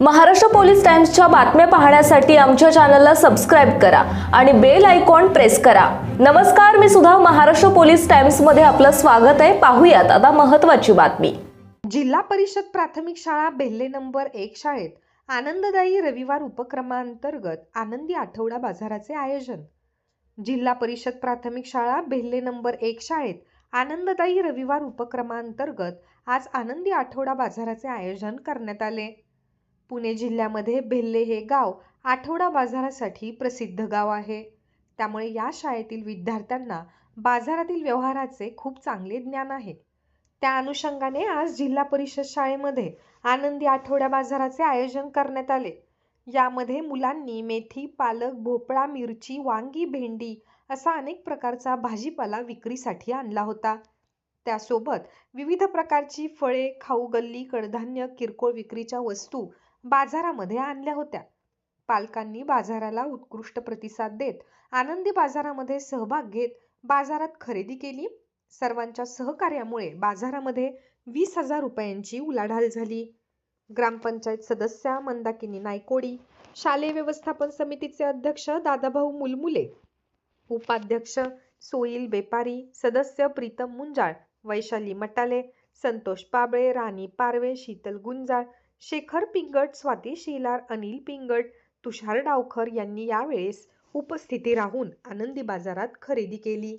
Maharashtra police टाइम्सच्या बातम्या पाहण्यासाठी आमच्या चॅनलला सबस्क्राईब करा आणि बेल आयकॉन प्रेस करा. नमस्कार मी सुद्धा महाराष्ट्र पोलीस टाइम्समध्ये आपलं स्वागत आहे. पाहूयात आता महत्त्वाची बातमी. जिल्हा परिषद प्राथमिक शाळा बेल्ले नंबर एक शाळेत आनंददायी रविवार उपक्रमांतर्गत आनंदी आठवडा बाजाराचे आयोजन. जिल्हा परिषद प्राथमिक शाळा बेल्ले नंबर एक शाळेत आनंददायी रविवार उपक्रमांतर्गत आज आनंदी आठवडा बाजाराचे आयोजन करण्यात आले. पुणे जिल्ह्यामध्ये भेल्ले हे गाव आठवडा बाजारासाठी प्रसिद्ध गाव आहे. त्यामुळे या शाळेतील विद्यार्थ्यांना बाजारातील व्यवहाराचे खूप चांगले ज्ञान आहे. त्या अनुषंगाने आज जिल्हा परिषद शाळेमध्ये आनंदी आठवड्या बाजाराचे आयोजन करण्यात आले. यामध्ये मुलांनी मेथी पालक भोपळा मिरची वांगी भेंडी असा अनेक प्रकारचा भाजीपाला विक्रीसाठी आणला होता. त्यासोबत विविध प्रकारची फळे खाऊ गल्ली कडधान्य किरकोळ विक्रीच्या वस्तू बाजारामध्ये आणल्या होत्या. पालकांनी बाजाराला उत्कृष्ट प्रतिसाद देत आनंदी बाजारामध्ये सहभाग घेत बाजारात खरेदी केली. सर्वांच्या सहकार्यामुळे बाजारामध्ये वीस हजार रुपयांची उलाढाल झाली. ग्रामपंचायत सदस्या मंदाकिनी नायकोडी शालेय व्यवस्थापन समितीचे अध्यक्ष दादाभाऊ मुलमुले उपाध्यक्ष सोईल बेपारी सदस्य प्रीतम मुंजाळ वैशाली मटाले संतोष पाबळे राणी पारवे शीतल गुंजाळ शेखर पिंगट स्वाती शेलार अनिल पिंगट तुषार डावखर यांनी यावेळेस उपस्थिती राहून आनंदी बाजारात खरेदी केली.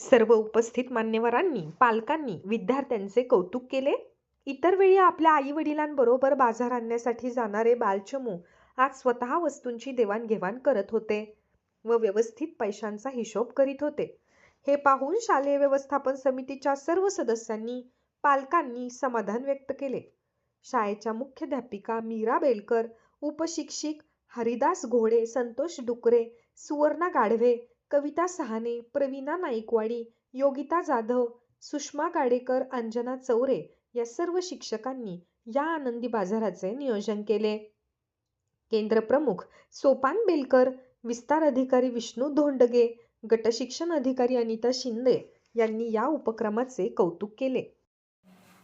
सर्व उपस्थित मान्यवरांनी पालकांनी विद्यार्थ्यांचे कौतुक केले. इतर वेळी आपल्या आई वडिलांबरोबर बाजार आणण्यासाठी जाणारे बालचमू आज स्वतः वस्तूंची देवाणघेवाण करत होते व व्यवस्थित पैशांचा हिशोब करीत होते. हे पाहून शालेय व्यवस्थापन समितीच्या सर्व सदस्यांनी पालकांनी समाधान व्यक्त केले. शाळेच्या मुख्याध्यापिका मीरा बेलकर उपशिक्षिक हरिदास घोडे संतोष डुकरे सुवर्णा गाढवे कविता सहाने प्रवीणा नाईकवाडी योगिता जाधव सुषमा गाडेकर अंजना चौरे या सर्व शिक्षकांनी या आनंदी बाजाराचे नियोजन केले. केंद्र प्रमुख सोपान बेलकर विस्तार अधिकारी विष्णू धोंडगे गटशिक्षण अधिकारी अनिता शिंदे यांनी या उपक्रमाचे कौतुक केले.